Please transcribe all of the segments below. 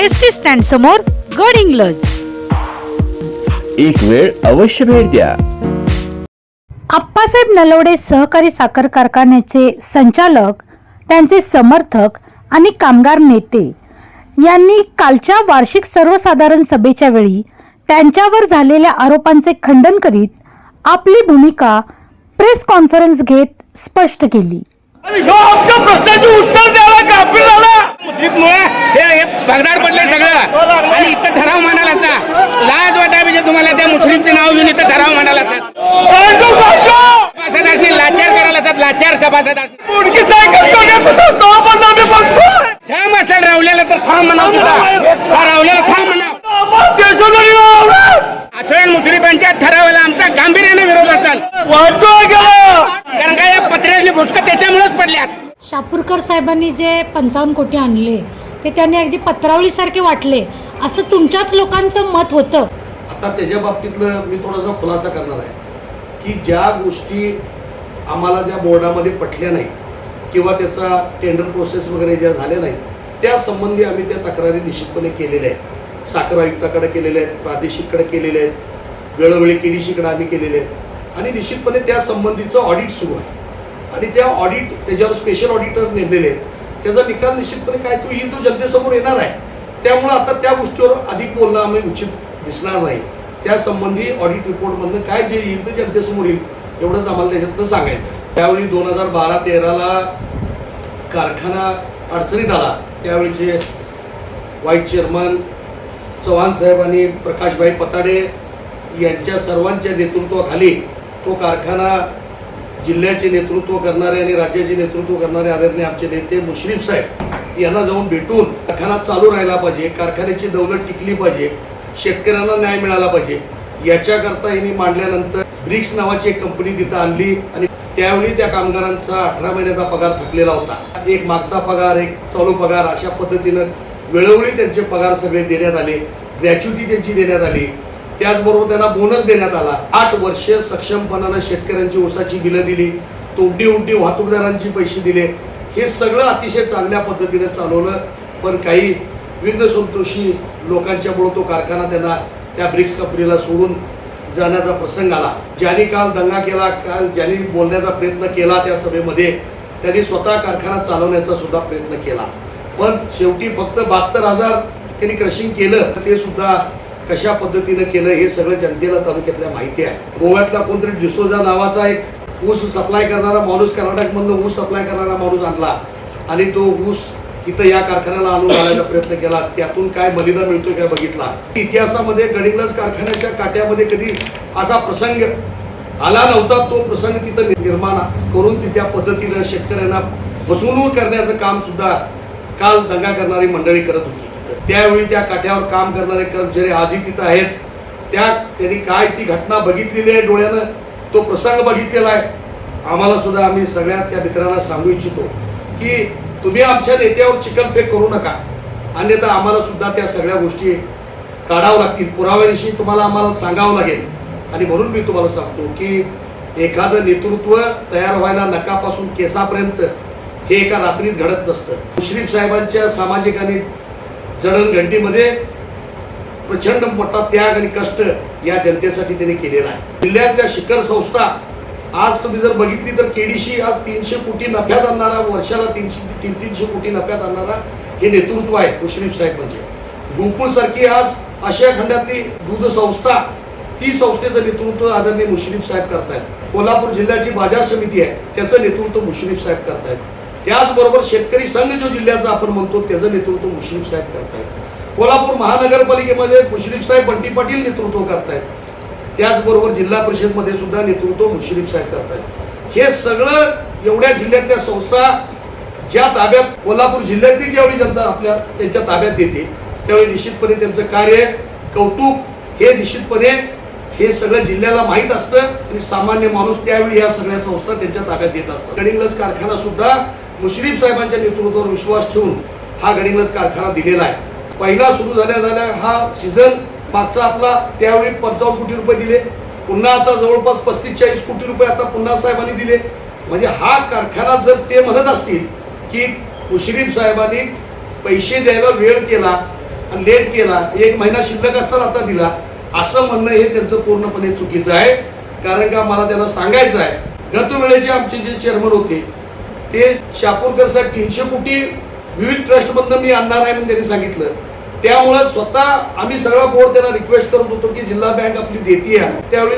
S T stand समोर गड इंग्लज. एक वेळ अवश्य भेट द्या. आप्पासाहेब नलवडे सहकारी साखर कारखान्याचे संचालक त्यांचे समर्थक आणि कामगार नेते यांनी कालच्या वार्षिक सर्वसाधारण सभेच्या वेळी त्यांच्यावर झालेल्या आरोपांचे खंडन करीत आपली भूमिका प्रेस कॉन्फरन्स घेत स्पष्ट केली. आणि ह्यो आमच्या प्रश्नाचे शापूरकर साहेबांनी जे पंचावन्न कोटी आणले ते त्यांनी अगदी पत्रावळीसारखे वाटले. असं तुमच्याच लोकांचं मत होतं. आता त्याच्या बाबतीतलं मी थोडासा खुलासा करणार आहे की ज्या गोष्टी आम्हाला ज्या बोर्डामध्ये पटल्या नाहीत किंवा त्याचा टेंडर प्रोसेस वगैरे ज्या झाल्या नाहीत त्या संबंधी आम्ही त्या तक्रारी निश्चितपणे केलेल्या आहेत. साखर आयुक्ताकडे केलेल्या आहेत प्रादेशिककडे केलेल्या आहेत वेळोवेळी केडीशीकडे आम्ही केलेले आहेत. आणि निश्चितपणे त्या संबंधीचं ऑडिट सुरू आहे. आणि त्या ऑडिट त्याच्यावर स्पेशल ऑडिटर नेमलेले आहेत त्याचा निकाल निश्चितपणे काय तो येईल तो जनतेसमोर येणार आहे. त्यामुळं आता त्या गोष्टीवर अधिक बोलणं आम्ही उचित दिसणार नाही. त्यासंबंधी ऑडिट रिपोर्टमधनं काय जे येईल ते जनतेसमोर येईल एवढंच आम्हाला त्याच्यातनं सांगायचं आहे त्यावेळी दोन हजार बारा तेराला कारखाना अडचणीत आला. त्यावेळीचे वाईस चेअरमन चव्हाण साहेब आणि प्रकाशभाई पताडे यांच्या सर्वांच्या नेतृत्वाखाली तो कारखाना जिल्ह्याचे नेतृत्व करणारे आणि राज्याचे नेतृत्व करणारे आदरणीय आमचे नेते मुश्रीफ साहेब यांना जाऊन भेटून कारखाना चालू राहिला पाहिजे कारखान्याची दौलत टिकली पाहिजे शेतकऱ्यांना न्याय मिळाला पाहिजे याच्याकरता यांनी मांडल्यानंतर ब्रिक्स नावाची एक कंपनी तिथं आणली आणि त्यावेळी त्या कामगारांचा अठरा महिन्याचा पगार थकलेला होता. एक मागचा पगार एक चालू पगार अशा पद्धतीनं वेळोवेळी त्यांचे पगार सगळे देण्यात आले ग्रॅच्युटी त्यांची देण्यात आली. त्याचबरोबर त्यांना बोनस देण्यात आला. आठ वर्ष सक्षमपणानं शेतकऱ्यांची ऊसाची बिलं दिली तोंडी उंडी वाहतूकदारांची पैसे दिले. हे सगळं अतिशय चांगल्या पद्धतीने चालवलं. पण काही विघ्न संतोषी लोकांच्यामुळे तो कारखाना त्यांना त्या ब्रिक्स कंपनीला सोडून जाण्याचा प्रसंग आला. ज्यांनी काल दंगा केला काल ज्यांनी बोलण्याचा प्रयत्न केला त्या सभेमध्ये त्यांनी स्वतः कारखाना चालवण्याचा सुद्धा प्रयत्न केला. पण शेवटी फक्त बहात्तर हजार त्यांनी क्रशिंग केलं तर ते सुद्धा कशा पद्धतीनं केलं हे सगळं जनतेला तालुक्यातल्या माहिती आहे. गोव्यातला कोणतरी डिसोजा नावाचा एक ऊस सप्लाय करणारा माणूस कर्नाटकमधनं ऊस सप्लाय करणारा माणूस आणला. आणि तो ऊस इथं या कारखान्याला आणून घालायचा प्रयत्न केला. त्यातून काय बलिदान मिळतोय काय बघितला. इतिहासामध्ये गडिंगलज कारखान्याच्या काट्यामध्ये कधी असा प्रसंग आला नव्हता. तो प्रसंग तिथं निर्माण करून ती त्या पद्धतीनं शेतकऱ्यांना फसवणूक करण्याचं काम सुद्धा काल दंगा करणारी मंडळी करत होती. त्यावेळी त्या काठ्यावर काम करणारे कर्मचारी आजही तिथं आहेत. त्या त्यांनी काय ती घटना बघितलेली आहे डोळ्यानं? तो प्रसंग बघितलेला आहे. आम्हाला सुद्धा आम्ही सगळ्या त्या मित्रांना सांगू इच्छितो की तुम्ही आमच्या नेत्यावर चिकनफेक करू नका. अन्यथा आम्हाला सुद्धा त्या सगळ्या गोष्टी काढावं लागतील. पुराव्याविषयी तुम्हाला आम्हाला सांगावं लागेल. आणि म्हणून मी तुम्हाला सांगतो की एखादं नेतृत्व तयार व्हायला नकापासून केसापर्यंत हे एका रात्रीत घडत नसतं. मुश्रीफ साहेबांच्या सामाजिक आणि जडणघडणीमध्ये प्रचंड मोठा त्याग आणि कष्ट या जनतेसाठी त्यांनी केलेला आहे. जिल्ह्यातल्या शिखर संस्था आज तुम्ही जर बघितली तर केडीशी आज तीनशे कोटी नफ्यात आणणारा वर्षाला तीनशे तीन तीनशे कोटी नफ्यात आणणारा हे नेतृत्व आहे मुश्रीफ साहेब म्हणजे. गोकुळ सारखी आज आशिया खंडातली दूध संस्था ती संस्थेचं नेतृत्व आदरणीय मुश्रीफ साहेब करतायत. कोल्हापूर जिल्ह्याची बाजार समिती आहे त्याचं नेतृत्व मुश्रीफ साहेब करतायत. त्याचबरोबर शेतकरी संघ जो जिल्ह्याचा आपण म्हणतो त्याचं नेतृत्व मुश्रीफ साहेब करतायत. कोल्हापूर महानगरपालिकेमध्ये मुश्रीफ साहेब बंटी पाटील नेतृत्व करतायत. त्याचबरोबर जिल्हा परिषदमध्ये सुद्धा नेतृत्व मुश्रीफ साहेब करतायत. हे सगळं एवढ्या जिल्ह्यातल्या संस्था ज्या ताब्यात कोल्हापूर जिल्ह्यातली ज्यावेळी जनता आपल्या त्यांच्या ताब्यात देते त्यावेळी निश्चितपणे त्यांचं कार्य कौतुक हे निश्चितपणे हे सगळं जिल्ह्याला माहीत असतं आणि सामान्य माणूस त्यावेळी या सगळ्या संस्था त्यांच्या ताब्यात देत असतात. गडिंग्लज कारखाना सुद्धा मुश्रीफ साहेबांच्या नेतृत्वावर विश्वास ठेवून हा गडिंग्लज कारखाना दिलेला आहे. पहिला सुरू झाल्या झाल्या हा सीझन मागचा आपला त्यावेळी पंचावन्न कोटी रुपये दिले. पुन्हा आता जवळपास पस्तीस चाळीस कोटी रुपये आता पुन्हा साहेबांनी दिले. म्हणजे हा कारखाना जर ते म्हणत असतील की मुश्रीफ साहेबांनी पैसे द्यायला वेळ केला आणि लेट केला एक महिना शिल्लक असताना आता दिला असं म्हणणं हे त्यांचं पूर्णपणे चुकीचं आहे. कारण का मला त्यांना सांगायचं आहे. गतवेळेचे आमचे जे चेअरमन होते ते शापूरकर साहेब तीनशे कोटी विविध ट्रस्टमधनं मी आणणार आहे म्हणून त्यांनी सांगितलं. त्यामुळं स्वतः आम्ही सगळा बोर्ड त्यांना रिक्वेस्ट करत होतो की जिल्हा बँक आपली देते त्यावेळी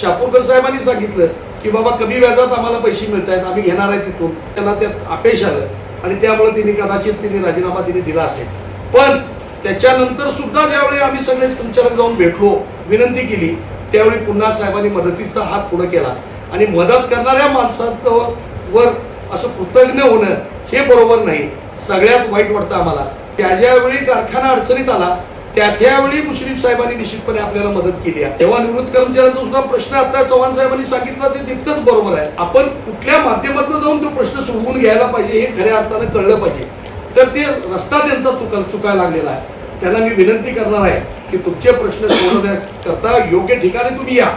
शापूरकर साहेबांनी सांगितलं की बाबा कमी व्याजात आम्हाला पैसे मिळत आहेत आम्ही घेणार आहे तिथून. त्यांना त्यात अपेश आलं आणि त्यामुळे तिने कदाचित तिने राजीनामा तिने दिला असेल. पण त्याच्यानंतर सुद्धा ज्यावेळी आम्ही सगळे संचालक जाऊन भेटलो विनंती केली त्यावेळी पुन्हा साहेबांनी मदतीचा हात पुढे केला. आणि मदत करणाऱ्या माणसांवर असं कृतज्ञ होणं हे बरोबर नाही. सगळ्यात वाईट वाटतं आम्हाला. त्या ज्यावेळी कारखाना अडचणीत आला त्या त्यावेळी मुश्रीफ साहेबांनी निश्चितपणे आपल्याला मदत केली आहे. तेव्हा निवृत्त कर्मचाऱ्यांचा सुद्धा प्रश्न आता चव्हाण साहेबांनी सांगितला ते तितकंच बरोबर आहे. आपण कुठल्या माध्यमातून जाऊन तो प्रश्न सोडवून घ्यायला पाहिजे हे खऱ्या अर्थानं कळलं पाहिजे. तर ते रस्ता त्यांचा चुका चुकायला लागलेला आहे. त्यांना मी विनंती करणार आहे की तुमचे प्रश्न सोडवण्याकरता योग्य ठिकाणी तुम्ही या.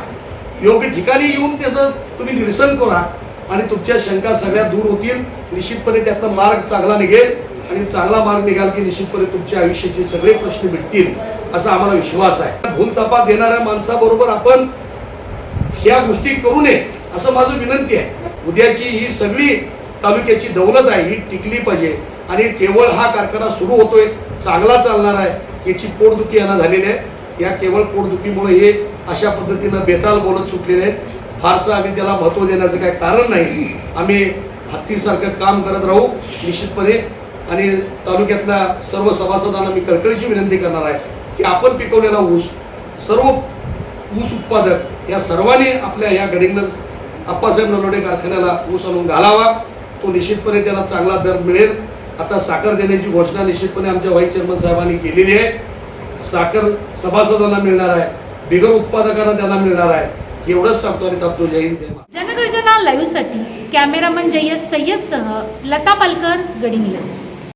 योग्य ठिकाणी येऊन त्याचं तुम्ही निरसन करा. आणि तुमच्या शंका सगळ्या दूर होतील. निश्चितपणे त्यातनं मार्ग चांगला निघेल. आणि चांगला मार्ग निघाल की निश्चितपणे तुमच्या आयुष्याचे सगळे प्रश्न मिटतील असा आम्हाला विश्वास आहे. भूल तपास देणाऱ्या माणसाबरोबर आपण ह्या गोष्टी करू नये असं माझं विनंती आहे. उद्याची ही सगळी तालुक्याची दौलत आहे ही टिकली पाहिजे. आणि केवळ हा कारखाना सुरू होतोय चांगला चालणार आहे याची पोटदुखी यांना झालेली आहे. या केवळ पोटदुखीमुळे हे अशा पद्धतीनं बेताल बोलत सुटलेले आहेत. फारसं आम्ही त्याला महत्त्व देण्याचं काही कारण नाही. आम्ही हत्तीसारखं काम करत राहू निश्चितपणे. आणि तालुक्यातल्या सर्व सभासदांना मी कळकळीची विनंती करणार आहे की आपण पिकवलेला ऊस सर्व ऊस उत्पादक या सर्वांनी आपल्या या गडिंग्लज आप्पासाहेब नलोडे कारखान्याला ऊस आणून घालावा. तो निश्चितपणे त्याला चांगला दर मिळेल. आता साखर देण्याची घोषणा निश्चितपणे आमच्या व्हाईस चेअरमन साहेबांनी केलेली आहे. साखर सभासदांना मिळणार आहे. बिगर उत्पादकांना त्यांना मिळणार आहे. एवढंच सांगतो आणि तापतो जय हिंद जय महाराष्ट्र. जनगर्जना कॅमेरामन जय्यद सय्यद सह लता पालकर गडिंग्लज